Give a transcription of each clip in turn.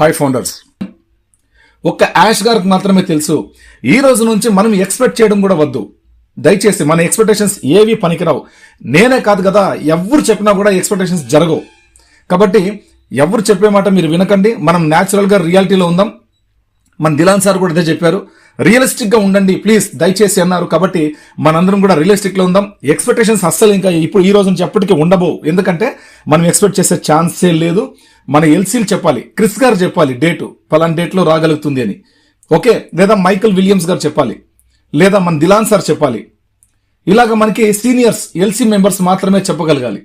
Hi founders ఒక్క ash గారికి మాత్రమే తెలుసు ఈ రోజు నుంచి మనం ఎక్స్పెక్ట్ చేయడం కూడా వద్దు. దయచేసి మన ఎక్స్పెక్టేషన్స్ ఏవి పనికిరావు. నేనే కాదు కదా ఎవరు చెప్పినా కూడా ఎక్స్పెక్టేషన్స్ జరగవు. కాబట్టి ఎవరు చెప్పే మాట మీరు వినకండి మనం న్యాచురల్గా రియాలిటీలో ఉందాం. మన దిలాన్ సార్ కూడా ఇదే చెప్పారు. రియలిస్టిక్గా ఉండండి ప్లీజ్ దయచేసి అన్నారు. కాబట్టి మనందరం కూడా రియలిస్టిక్లో ఉందాం. ఎక్స్పెక్టేషన్స్ అస్సలు ఇంకా ఇప్పుడు ఈ రోజు నుంచి ఎప్పటికీ ఉండబో ఎందుకంటే మనం ఎక్స్పెక్ట్ చేసే ఛాన్సే లేదు. మన ఎల్సీలు చెప్పాలి. క్రిస్ గారు చెప్పాలి డేటు. ఫలాన్ డేట్లో రాగలుగుతుంది అని. ఓకే? లేదా మైకల్ విలియమ్స్ గారు చెప్పాలి. లేదా మన దిలాన్ సార్ చెప్పాలి. ఇలాగ మనకి సీనియర్స్ ఎల్సీ మెంబర్స్ మాత్రమే చెప్పగలగాలి.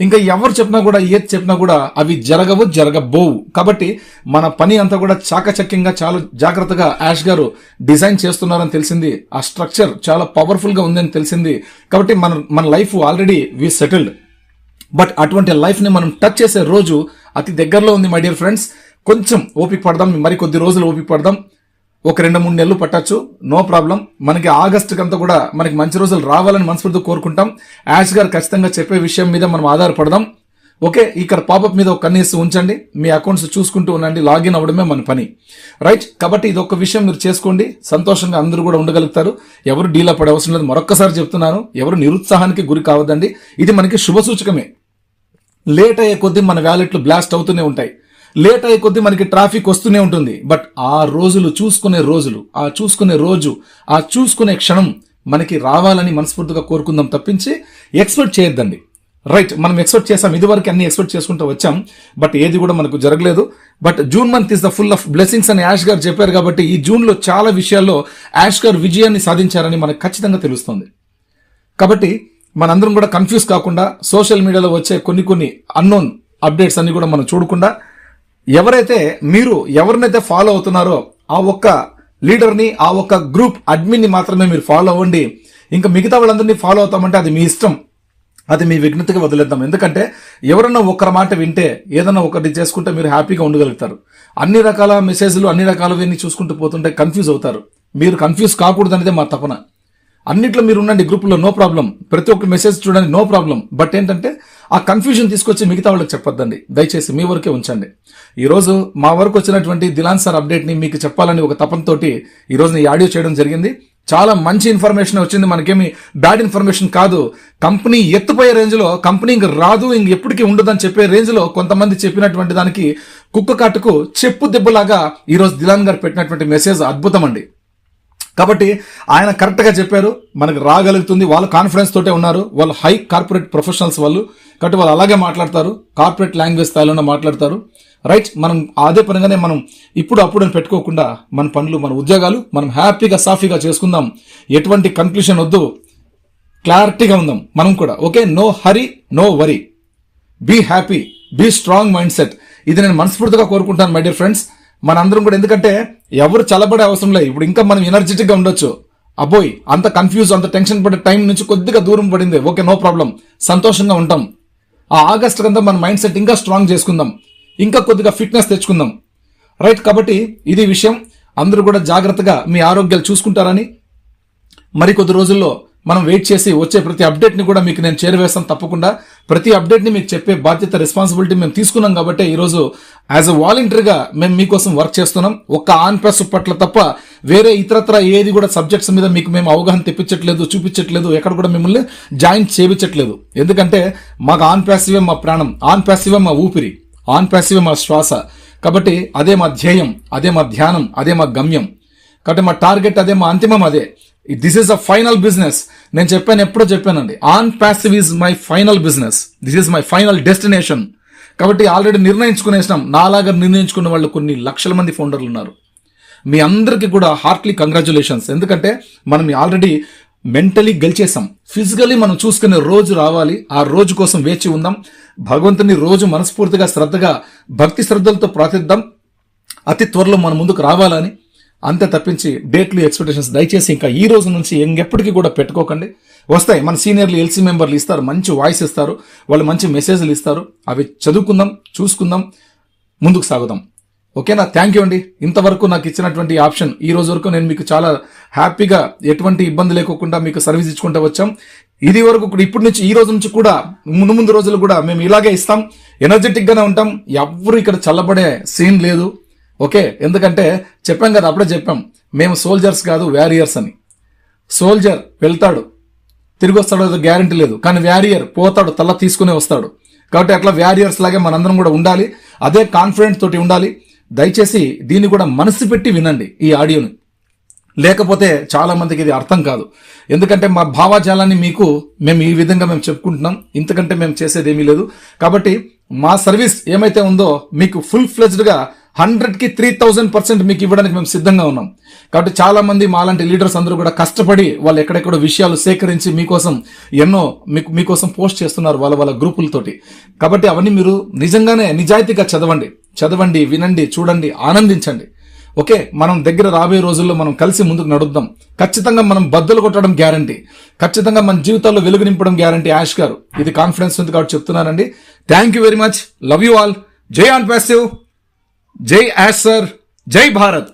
ఇంకా ఎవరు చెప్పినా కూడా ఏది చెప్పినా కూడా అవి జరగవు జరగబోవు. కాబట్టి మన పని అంతా కూడా చాకచక్యంగా చాలా జాగ్రత్తగా యాష్ గారు డిజైన్ చేస్తున్నారని తెలిసింది. ఆ స్ట్రక్చర్ చాలా పవర్ఫుల్గా ఉందని తెలిసింది. కాబట్టి మన మన life already we settled. But అటువంటి లైఫ్ని మనం టచ్ చేసే రోజు అతి దగ్గరలో ఉంది మై డియర్ ఫ్రెండ్స్. కొంచెం ఓపిక పడదాం మరి కొద్ది రోజులు ఓపిక పడదాం. ఒక రెండు మూడు నెలలు పట్టచ్చు. నో ప్రాబ్లం మనకి ఆగస్టు కంతా కూడా మనకి మంచి రోజులు రావాలని మనస్ఫూర్తి కోరుకుంటాం. యాష్ గారు ఖచ్చితంగా చెప్పే విషయం మీద మనం ఆధారపడదాం. ఓకే ఇక్కడ పాపప్ మీద ఒక కన్నీసి ఉంచండి. మీ అకౌంట్స్ చూసుకుంటూ ఉండండి. లాగిన్ అవ్వడమే మన పని. రైట్ కాబట్టి ఇది ఒక విషయం మీరు చేసుకోండి. సంతోషంగా అందరూ కూడా ఉండగలుగుతారు. ఎవరు డీలా పడే అవసరం లేదు. మరొక్కసారి చెప్తున్నాను. ఎవరు నిరుత్సాహానికి గురి కావద్దండి. ఇది మనకి శుభ సూచకమే. లేట్ అయ్యే కొద్దీ మన వ్యాలెట్లు బ్లాస్ట్ అవుతూనే ఉంటాయి. లేట్ అయ్యే కొద్దీ మనకి ట్రాఫిక్ వస్తూనే ఉంటుంది. బట్ ఆ రోజులు చూసుకునే రోజులు ఆ చూసుకునే రోజు ఆ చూసుకునే క్షణం మనకి రావాలని మనస్ఫూర్తిగా కోరుకుందాం తప్పించి ఎక్స్పెక్ట్ చేయొద్దండి. రైట్ మనం ఎక్స్పెక్ట్ చేసాం ఇదివరకు అన్ని ఎక్స్పెక్ట్ చేసుకుంటూ వచ్చాం. బట్ ఏది కూడా మనకు జరగలేదు. But June month is the full of blessings అని యాష్ గారు చెప్పారు కాబట్టి ఈ జూన్లో చాలా విషయాల్లో యాష్ గారు విజయాన్ని సాధించారని మనకు ఖచ్చితంగా తెలుస్తుంది. కాబట్టి మనందరం కూడా కన్ఫ్యూజ్ కాకుండా సోషల్ మీడియాలో వచ్చే కొన్ని కొన్ని అన్నోన్ అప్డేట్స్ అన్ని కూడా మనం చూడకుండా ఎవరైతే మీరు ఎవరినైతే ఫాలో అవుతున్నారో ఆ ఒక్క లీడర్ని ఆ ఒక్క గ్రూప్ అడ్మిన్ని మాత్రమే మీరు ఫాలో అవ్వండి. ఇంకా మిగతా వాళ్ళందరినీ ఫాలో అవుతామంటే అది మీ ఇష్టం. అది మీ విఘ్నతగా వదిలేద్దాం. ఎందుకంటే ఎవరన్నా ఒక్కరి మాట వింటే ఏదన్నా ఒకటి చేసుకుంటే మీరు హ్యాపీగా ఉండగలుగుతారు. అన్ని రకాల మెసేజ్లు అన్ని రకాలవన్నీ చూసుకుంటూ పోతుంటే కన్ఫ్యూజ్ అవుతారు. మీరు కన్ఫ్యూజ్ కాకూడదు అనేది మా తపన. అన్నిట్లో మీరు ఉండండి గ్రూపులో నో ప్రాబ్లం. ప్రతి ఒక్క మెసేజ్ చూడండి నో ప్రాబ్లం. బట్ ఏంటంటే ఆ కన్ఫ్యూజన్ తీసుకొచ్చి మిగతా వాళ్ళకి చెప్పొద్దండి. దయచేసి మీ వరకే ఉంచండి. ఈరోజు మా వరకు వచ్చినటువంటి దిలాన్ సార్ అప్డేట్ని మీకు చెప్పాలని ఒక తపంతోటి ఈ రోజు ఈ ఆడియో చేయడం జరిగింది. చాలా మంచి ఇన్ఫర్మేషన్ వచ్చింది. మనకేమి బ్యాడ్ ఇన్ఫర్మేషన్ కాదు. కంపెనీ ఎత్తుపోయే రేంజ్లో కంపెనీ ఇంక రాదు ఇంక ఎప్పటికీ ఉండదని చెప్పే రేంజ్లో కొంతమంది చెప్పినటువంటి దానికి కుక్క కాటుకు చెప్పు దెబ్బలాగా ఈ రోజు దిలాన్ గారు పెట్టినటువంటి మెసేజ్ అద్భుతం అండి. కాబట్టి ఆయన కరెక్ట్గా చెప్పారు. మనకు రాగలుగుతుంది వాళ్ళు కాన్ఫిడెన్స్ తోటే ఉన్నారు. వాళ్ళు హై కార్పొరేట్ ప్రొఫెషనల్స్ వాళ్ళు. కాబట్టి వాళ్ళు అలాగే మాట్లాడతారు. కార్పొరేట్ లాంగ్వేజ్ స్థాయిలోనే మాట్లాడతారు. రైట్ మనం అదే పనిగానే మనం ఇప్పుడు అప్పుడు అని పెట్టుకోకుండా మన పనులు మన ఉద్యోగాలు మనం హ్యాపీగా సాఫీగా చేసుకుందాం. ఎటువంటి కన్క్లూషన్ వద్దు. క్లారిటీగా ఉందాం. మనం కూడా. Okay no hurry no worry be happy be strong mindset ఇది నేను మనస్ఫూర్తిగా కోరుకుంటాను మై డియర్ ఫ్రెండ్స్ మనందరం కూడా ఎందుకంటే ఎవరు చల్లబడే అవసరం లేదు. ఇప్పుడు ఇంకా మనం ఎనర్జెటిక్గా ఉండొచ్చు. అబ్బోయ్ అంత కన్ఫ్యూజ్ అంత టెన్షన్ పడే టైం నుంచి కొద్దిగా దూరం పడింది. ఓకే నో ప్రాబ్లం సంతోషంగా ఉంటాం. ఆ ఆగస్ట్ కంతా మన మైండ్ సెట్ ఇంకా స్ట్రాంగ్ చేసుకుందాం. ఇంకా కొద్దిగా ఫిట్నెస్ తెచ్చుకుందాం. రైట్ కాబట్టి ఇది విషయం. అందరూ కూడా జాగ్రత్తగా మీ ఆరోగ్యాలు చూసుకుంటారని మరికొద్ది రోజుల్లో మనం వెయిట్ చేసి వచ్చే ప్రతి అప్డేట్ని కూడా మీకు నేను చేరవేస్తాను తప్పకుండా. ప్రతి అప్డేట్ని మీకు చెప్పే బాధ్యత రెస్పాన్సిబిలిటీ మేము తీసుకున్నాం కాబట్టి ఈరోజు యాజ్ అ వాలంటీర్గా మేము మీకోసం వర్క్ చేస్తున్నాం. ఒక్క ఆన్ ప్రెస్ పట్ల తప్ప వేరే ఇతరత్ర ఏది కూడా సబ్జెక్ట్స్ మీద మీకు మేము అవగాహన తెప్పించట్లేదు చూపించట్లేదు ఎక్కడ కూడా మిమ్మల్ని జాయిన్ చేయించట్లేదు. ఎందుకంటే మాకు ఆన్ ప్యాసివే మా ప్రాణం ఆన్ ప్యాసివే మా ఊపిరి ఆన్ ప్యాసివే మా శ్వాస. కాబట్టి అదే మా ధ్యేయం అదే మా ధ్యానం అదే మా గమ్యం. కాబట్టి మా టార్గెట్ అదే మా అంతిమం అదే. This is a final business నేను చెప్పాను ఎప్పుడో చెప్పానండి. ONPASSIVE is my final business this is my final destination కాబట్టి ఆల్రెడీ నిర్ణయించుకునేసినాం. నాలాగా నిర్ణయించుకున్న వాళ్ళు కొన్ని లక్షల మంది ఫౌండర్లు ఉన్నారు. మీ అందరికీ కూడా హార్ట్లీ కంగ్రాచులేషన్స్ ఎందుకంటే మనం ఆల్రెడీ మెంటలీ గెలిచేసాం ఫిజికలీ మనం చూసుకునే రోజు రావాలి. ఆ రోజు కోసం వేచి ఉందాం. భగవంతుని రోజు మనస్ఫూర్తిగా శ్రద్ధగా భక్తి శ్రద్ధలతో ప్రార్థిద్దాం. అతి త్వరలో మన ముందుకు రావాలని అంతే తప్పించి డేట్లు ఎక్స్పెక్టేషన్స్ దయచేసి ఇంకా ఈ రోజు నుంచి ఇంకెప్పటికీ కూడా పెట్టుకోకండి. వస్తాయి మన సీనియర్లు ఎల్సీ మెంబర్లు ఇస్తారు మంచి వాయిస్ ఇస్తారు వాళ్ళు మంచి మెసేజ్లు ఇస్తారు. అవి చదువుకుందాం చూసుకుందాం ముందుకు సాగుదాం. ఓకేనా? థ్యాంక్ యూ అండి. ఇంతవరకు నాకు ఇచ్చినటువంటి ఆప్షన్ ఈ రోజు వరకు నేను మీకు చాలా హ్యాపీగా ఎటువంటి ఇబ్బంది లేకోకుండా మీకు సర్వీస్ ఇచ్చుకుంటూ వచ్చాం. ఇది వరకు ఇప్పటి నుంచి ఈ రోజు నుంచి కూడా ముందు ముందు రోజులు కూడా మేము ఇలాగే ఇస్తాం. ఎనర్జెటిక్గానే ఉంటాం. ఎవరు ఇక్కడ చల్లబడే సీన్ లేదు. ఓకే ఎందుకంటే చెప్పాం కదా అప్పుడే చెప్పాం. మేము సోల్జర్స్ కాదు వ్యారియర్స్ అని. సోల్జర్ వెళ్తాడు. తిరిగి వస్తాడో గ్యారంటీ లేదు. కానీ వ్యారియర్ పోతాడు తల తీసుకునే వస్తాడు. కాబట్టి అట్లా వ్యారియర్స్ లాగే మనందరం కూడా ఉండాలి. అదే కాన్ఫిడెంట్ తోటి ఉండాలి. దయచేసి దీన్ని కూడా మనసు పెట్టి వినండి ఈ ఆడియోని. లేకపోతే చాలామందికి ఇది అర్థం కాదు. ఎందుకంటే మా భావాజాలాన్ని మీకు మేము ఈ విధంగా మేము చెప్పుకుంటున్నాం. ఇంతకంటే మేము చేసేది ఏమీ లేదు. కాబట్టి మా సర్వీస్ ఏమైతే ఉందో మీకు ఫుల్ ఫ్లెజ్డ్గా హండ్రెడ్కి హండ్రెడ్కి త్రీ థౌసండ్ పర్సెంట్ మీకు ఇవ్వడానికి మేము సిద్ధంగా ఉన్నాం. కాబట్టి చాలా మంది మాలాంటి లీడర్స్ అందరూ కూడా కష్టపడి వాళ్ళు ఎక్కడెక్కడో విషయాలు సేకరించి మీకోసం ఎన్నో మీకు మీకోసం పోస్ట్ చేస్తున్నారు వాళ్ళ వాళ్ళ గ్రూపులతోటి. కాబట్టి అవన్నీ మీరు నిజంగానే నిజాయితీగా చదవండి. చదవండి వినండి చూడండి ఆనందించండి. ఓకే? మనం దగ్గర రాబోయే రోజుల్లో మనం కలిసి ముందుకు నడుద్దాం. ఖచ్చితంగా మనం బద్దలు కొట్టడం గ్యారంటీ. ఖచ్చితంగా మన జీవితాల్లో వెలుగు నింపడం గ్యారంటీ. యాష్ గారు ఇది కాన్ఫిడెన్స్ ఉంది కాబట్టి చెప్తున్నానండి. Thank you very much love you all జై ఆన్ ప్యాసివ్ జై యాష్ సార్ జై భారత్